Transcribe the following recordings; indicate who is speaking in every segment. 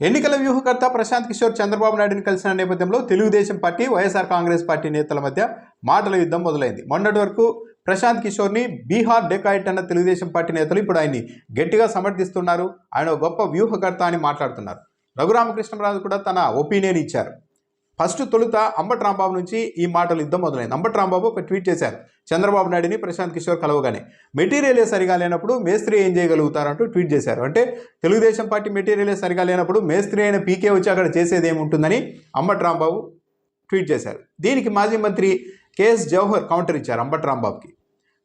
Speaker 1: ఎన్నికల వ్యూహకర్త ప్రశాంత్ కిషోర్ చంద్రబాబు నాయుడుని కలిసిన నేపథ్యంలో Telugu Desam party YSR Congress party నేతల మధ్య మాటల యుద్ధం మొదలైంది. మొన్నటి వరకు ప్రశాంత్ కిషోర్ని బీహార్ డెకాయిట్ అన్న తెలుగుదేశం పార్టీ నేతలు ఇప్పుడు ఆయన్ని గట్టిగా సమర్థిస్తున్నారు. ఆయన గొప్ప వ్యూహకర్త అని మాట్లాడుతున్నారు. రఘురామకృష్ణరాజు కూడా తన ఒపీనియన్ ఇచ్చారు. ఫస్ట్ తొలుత అంబట్ రాంబాబు నుంచి ఈ మాటలు యుద్ధం మొదలైంది. అంబట్ రాంబాబు ఒక ట్వీట్ చేశారు. చంద్రబాబు నాయుడిని ప్రశాంత్ కిషోర్ కలవగానే. మెటీరియలే సరిగా లేనప్పుడు మేస్త్రి ఏం చేయగలుగుతారంటూ ట్వీట్ చేశారు. అంటే తెలుగుదేశం పార్టీ మెటీరియలే సరిగా లేనప్పుడు మేస్త్రి అయిన పీకే వచ్చి అక్కడ చేసేది ఏముంటుందని అంబట్ రాంబాబు ట్వీట్ చేశారు. దీనికి మాజీ మంత్రి కేఎస్ జవహర్ కౌంటర్ ఇచ్చారు అంబట్ రాంబాబుకి.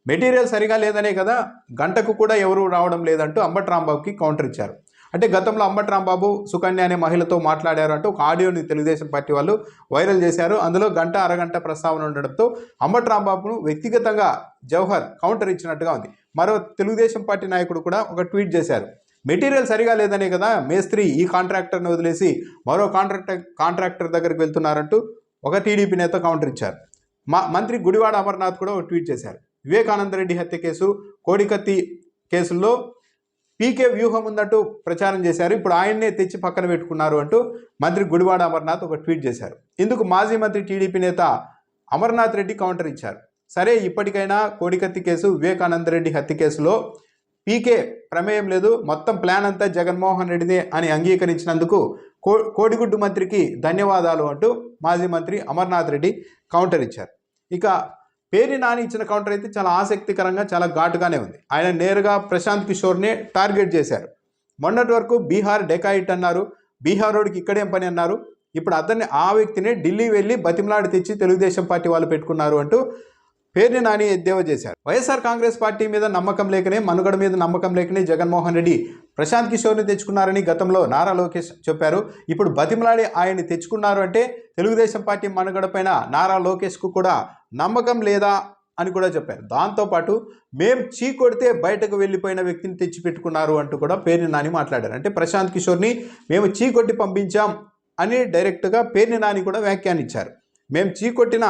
Speaker 1: మెటీరియల్ సరిగా లేదనే కదా గంటకు కూడా ఎవరు రావడం లేదంటూ అంబట్ రాంబాబుకి కౌంటర్ ఇచ్చారు. అంటే గతంలో అంబటి రాంబాబు సుకన్య అనే మహిళతో మాట్లాడారు అంటూ ఒక ఆడియోని తెలుగుదేశం పార్టీ వాళ్ళు వైరల్ చేశారు. అందులో గంట అరగంట ప్రస్తావన ఉండడంతో అంబటి రాంబాబును వ్యక్తిగతంగా జవహర్ కౌంటర్ ఇచ్చినట్టుగా ఉంది. మరో తెలుగుదేశం పార్టీ నాయకుడు కూడా ఒక ట్వీట్ చేశారు. మెటీరియల్ సరిగా లేదనే కదా మేస్త్రి ఈ కాంట్రాక్టర్ని వదిలేసి మరో కాంట్రాక్టర్ కాంట్రాక్టర్ దగ్గరికి వెళ్తున్నారంటూ ఒక టీడీపీ నేత కౌంటర్ ఇచ్చారు. మా మంత్రి గుడివాడ అమర్నాథ్ కూడా ఒక ట్వీట్ చేశారు. వివేకానంద రెడ్డి హత్య కేసు కోడికత్తి కేసుల్లో పీకే వ్యూహం ఉందంటూ ప్రచారం చేశారు. ఇప్పుడు ఆయన్నే తెచ్చి పక్కన పెట్టుకున్నారు అంటూ మంత్రి గుడివాడ అమర్నాథ్ ఒక ట్వీట్ చేశారు. ఇందుకు మాజీ మంత్రి టీడీపీ నేత అమర్నాథ్ రెడ్డి కౌంటర్ ఇచ్చారు. సరే ఇప్పటికైనా కోడికత్తి కేసు వివేకానంద రెడ్డి హత్య కేసులో పీకే ప్రమేయం లేదు. మొత్తం ప్లాన్ అంతా జగన్మోహన్ రెడ్డిదే అని అంగీకరించినందుకు కో కోడిగుడ్డు మంత్రికి ధన్యవాదాలు అంటూ మాజీ మంత్రి అమర్నాథ్ రెడ్డి కౌంటర్ ఇచ్చారు. ఇక పేరు నాని ఇచ్చిన కౌంటర్ అయితే చాలా ఆసక్తికరంగా చాలా ఘాటుగానే ఉంది. ఆయన నేరుగా ప్రశాంత్ కిషోర్నే టార్గెట్ చేశారు. మొన్నటి వరకు బీహార్ డెకాయిట్ అన్నారు. బీహార్ రోడ్కి ఇక్కడేం పని అన్నారు. ఇప్పుడు అతన్ని ఆ వ్యక్తిని ఢిల్లీ వెళ్ళి బతిమలాడి తెచ్చి తెలుగుదేశం పార్టీ వాళ్ళు పెట్టుకున్నారు అంటూ పేర్ని నాని ఎద్దేవా చేశారు. వైఎస్ఆర్ కాంగ్రెస్ పార్టీ మీద నమ్మకం లేకనే మనుగడ మీద నమ్మకం లేకనే జగన్మోహన్ రెడ్డి ప్రశాంత్ కిషోర్ని తెచ్చుకున్నారని గతంలో నారా లోకేష్ చెప్పారు. ఇప్పుడు బతిమలాడి ఆయన్ని తెచ్చుకున్నారు అంటే తెలుగుదేశం పార్టీ మనుగడ పైన నారా లోకేష్కు కూడా నమ్మకం లేదా అని కూడా చెప్పారు. దాంతోపాటు మేం చీ కొడితే బయటకు వెళ్ళిపోయిన వ్యక్తిని తెచ్చిపెట్టుకున్నారు అంటూ కూడా పేర్ని నాని మాట్లాడారు. అంటే ప్రశాంత్ కిషోర్ని మేము చీ కొట్టి పంపించాం అని డైరెక్ట్గా పేర్ని నాని కూడా వ్యాఖ్యానించారు మేము చీకొట్టిన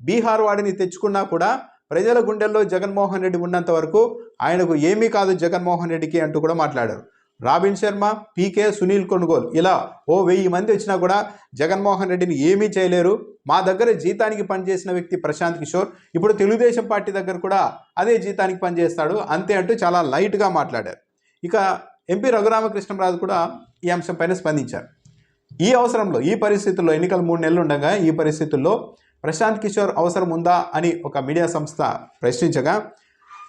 Speaker 1: బీహార్ వాడిని తెచ్చుకున్నా కూడా ప్రజల గుండెల్లో జగన్మోహన్ రెడ్డి ఉన్నంత వరకు ఆయనకు ఏమీ కాదు జగన్మోహన్ రెడ్డికి అంటూ కూడా మాట్లాడారు. రాబిన్ శర్మ పీకే సునీల్ కొనుగోలు ఇలా ఓ వెయ్యి మంది వచ్చినా కూడా జగన్మోహన్ రెడ్డిని ఏమీ చేయలేరు. మా దగ్గర జీతానికి పనిచేసిన వ్యక్తి ప్రశాంత్ కిషోర్ ఇప్పుడు తెలుగుదేశం పార్టీ దగ్గర కూడా అదే జీతానికి పనిచేస్తాడు అంతే అంటూ చాలా లైట్గా మాట్లాడారు. ఇక ఎంపీ రఘురామకృష్ణరాజు కూడా ఈ అంశంపైన స్పందించారు. ఈ అవసరంలో ఈ పరిస్థితుల్లో ఎన్నికలు మూడు నెలలు ఉండగా ఈ పరిస్థితుల్లో ప్రశాంత్ కిషోర్ అవసరం ఉందా అని ఒక మీడియా సంస్థ ప్రశ్నించగా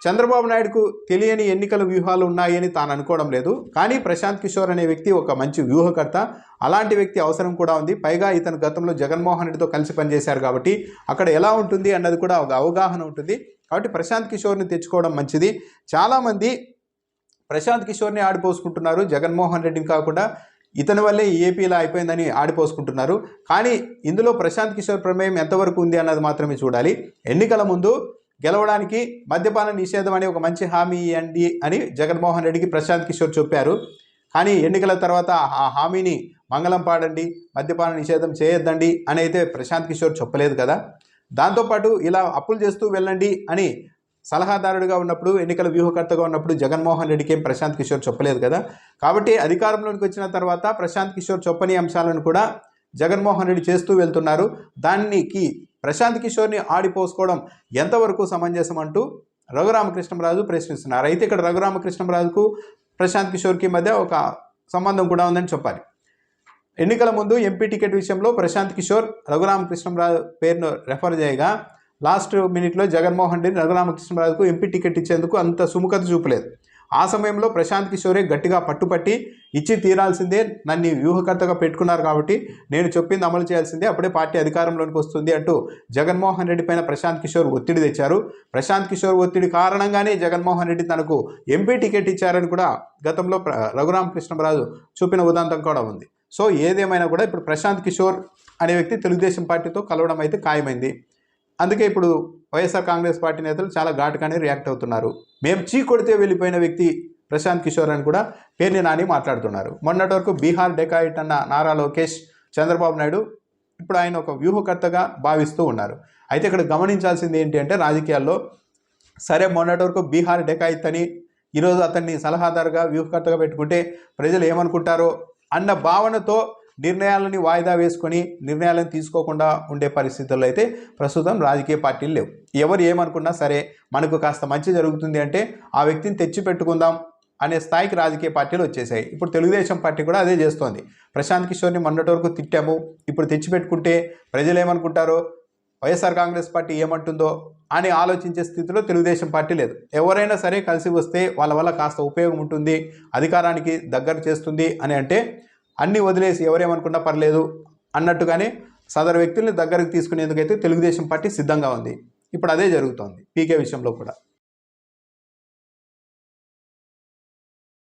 Speaker 1: చంద్రబాబు నాయుడుకు తెలియని ఎన్నికల వ్యూహాలు ఉన్నాయని తాను అనుకోవడం లేదు. కానీ ప్రశాంత్ కిషోర్ అనే వ్యక్తి ఒక మంచి వ్యూహకర్త. అలాంటి వ్యక్తి అవసరం కూడా ఉంది. పైగా ఇతను గతంలో జగన్మోహన్ రెడ్డితో కలిసి పనిచేశారు కాబట్టి అక్కడ ఎలా ఉంటుంది అన్నది కూడా ఒక అవగాహన ఉంటుంది. కాబట్టి ప్రశాంత్ కిషోర్ని తెచ్చుకోవడం మంచిది. చాలామంది ప్రశాంత్ కిషోర్ని ఆడిపోసుకుంటున్నారు. జగన్మోహన్ రెడ్డిని కాకుండా ఇతని వల్లే ఈ ఏపీ ఇలా అయిపోయిందని ఆడిపోసుకుంటున్నారు. కానీ ఇందులో ప్రశాంత్ కిషోర్ ప్రమేయం ఎంతవరకు ఉంది అన్నది మాత్రమే చూడాలి. ఎన్నికల ముందు గెలవడానికి మద్యపాన నిషేధం అనే ఒక మంచి హామీ ఇవ్వండి అని జగన్మోహన్ రెడ్డికి ప్రశాంత్ కిషోర్ చెప్పారు. కానీ ఎన్నికల తర్వాత ఆ హామీని మంగళం పాడండి మద్యపాన నిషేధం చేయొద్దండి అని అయితే ప్రశాంత్ కిషోర్ చెప్పలేదు కదా. దాంతోపాటు ఇలా అప్పులు చేస్తూ వెళ్ళండి అని సలహాదారుడిగా ఉన్నప్పుడు ఎన్నికల వ్యూహకర్తగా ఉన్నప్పుడు జగన్మోహన్ రెడ్డికి ఏం ప్రశాంత్ కిషోర్ చెప్పలేదు కదా? కాబట్టి అధికారంలోకి వచ్చిన తర్వాత ప్రశాంత్ కిషోర్ చొప్పని అంశాలను కూడా జగన్మోహన్ రెడ్డి చేస్తూ వెళ్తున్నారు. దానికి ప్రశాంత్ కిషోర్ని ఆడిపోసుకోవడం ఎంతవరకు సమంజసం అంటూ రఘురామకృష్ణరాజు ప్రశ్నిస్తున్నారు. అయితే ఇక్కడ రఘురామకృష్ణరాజుకు ప్రశాంత్ కిషోర్కి మధ్య ఒక సంబంధం కూడా ఉందని చెప్పాలి. ఎన్నికల ముందు ఎంపీ టికెట్ విషయంలో ప్రశాంత్ కిషోర్ రఘురామకృష్ణరాజు పేరును రెఫర్ చేయగా లాస్ట్ మినిట్లో జగన్మోహన్ రెడ్డి రఘురామకృష్ణరాజుకు ఎంపీ టికెట్ ఇచ్చేందుకు అంత సుముఖత చూపలేదు. ఆ సమయంలో ప్రశాంత్ కిషోరే గట్టిగా పట్టుపట్టి ఇచ్చి తీరాల్సిందే నన్ను వ్యూహకర్తగా పెట్టుకున్నారు కాబట్టి నేను చెప్పింది అమలు చేయాల్సిందే అప్పుడే పార్టీ అధికారంలోనికి వస్తుంది అంటూ జగన్మోహన్ రెడ్డి పైన ప్రశాంత్ కిషోర్ ఒత్తిడి తెచ్చారు. ప్రశాంత్ కిషోర్ ఒత్తిడి కారణంగానే జగన్మోహన్ రెడ్డి తనకు ఎంపీ టికెట్ ఇచ్చారని కూడా గతంలో రఘురామకృష్ణరాజు చూపిన ఉదాంతం కూడా ఉంది. సో ఏదేమైనా కూడా ఇప్పుడు ప్రశాంత్ కిషోర్ అనే వ్యక్తి తెలుగుదేశం పార్టీతో కలవడం అయితే ఖాయమైంది. అందుకే ఇప్పుడు వైఎస్ఆర్ కాంగ్రెస్ పార్టీ నేతలు చాలా ఘాటుగానే రియాక్ట్ అవుతున్నారు. మేము చీ కొడితే వెళ్ళిపోయిన వ్యక్తి ప్రశాంత్ కిషోర్ అని కూడా పేర్ని నాని మాట్లాడుతున్నారు. మొన్నటి వరకు బీహార్ డెకాయిట్ అన్న నారా లోకేష్ చంద్రబాబు నాయుడు ఇప్పుడు ఆయన ఒక వ్యూహకర్తగా భావిస్తూ ఉన్నారు. అయితే ఇక్కడ గమనించాల్సింది ఏంటి అంటే రాజకీయాల్లో సరే మొన్నటి వరకు బీహార్ డెకాయిత్ అని ఈరోజు అతన్ని సలహాదారుగా వ్యూహకర్తగా పెట్టుకుంటే ప్రజలు ఏమనుకుంటారో అన్న భావనతో నిర్ణయాలని వాయిదా వేసుకొని నిర్ణయాలను తీసుకోకుండా ఉండే పరిస్థితుల్లో అయితే ప్రస్తుతం రాజకీయ పార్టీలు లేవు. ఎవరు ఏమనుకున్నా సరే మనకు కాస్త మంచి జరుగుతుంది అంటే ఆ వ్యక్తిని తెచ్చి పెట్టుకుందాం అనే స్థాయికి రాజకీయ పార్టీలు వచ్చేసాయి. ఇప్పుడు తెలుగుదేశం పార్టీ కూడా అదే చేస్తోంది. ప్రశాంత్ కిషోర్ని మొన్నటి వరకు తిట్టాము. ఇప్పుడు తెచ్చిపెట్టుకుంటే ప్రజలు ఏమనుకుంటారో? వైఎస్ఆర్ కాంగ్రెస్ పార్టీ ఏమంటుందో అని ఆలోచించే స్థితిలో తెలుగుదేశం పార్టీ లేదు. ఎవరైనా సరే కలిసి వస్తే వాళ్ళ వల్ల కాస్త ఉపయోగం ఉంటుంది అధికారానికి దగ్గర చేస్తుంది అని అంటే అన్నీ వదిలేసి ఎవరేమనుకున్నా పర్లేదు అన్నట్టుగానే సదరు వ్యక్తుల్ని దగ్గరకు తీసుకునేందుకైతే తెలుగుదేశం పార్టీ సిద్ధంగా ఉంది. ఇప్పుడు అదే జరుగుతోంది. పీకే విషయంలో కూడా.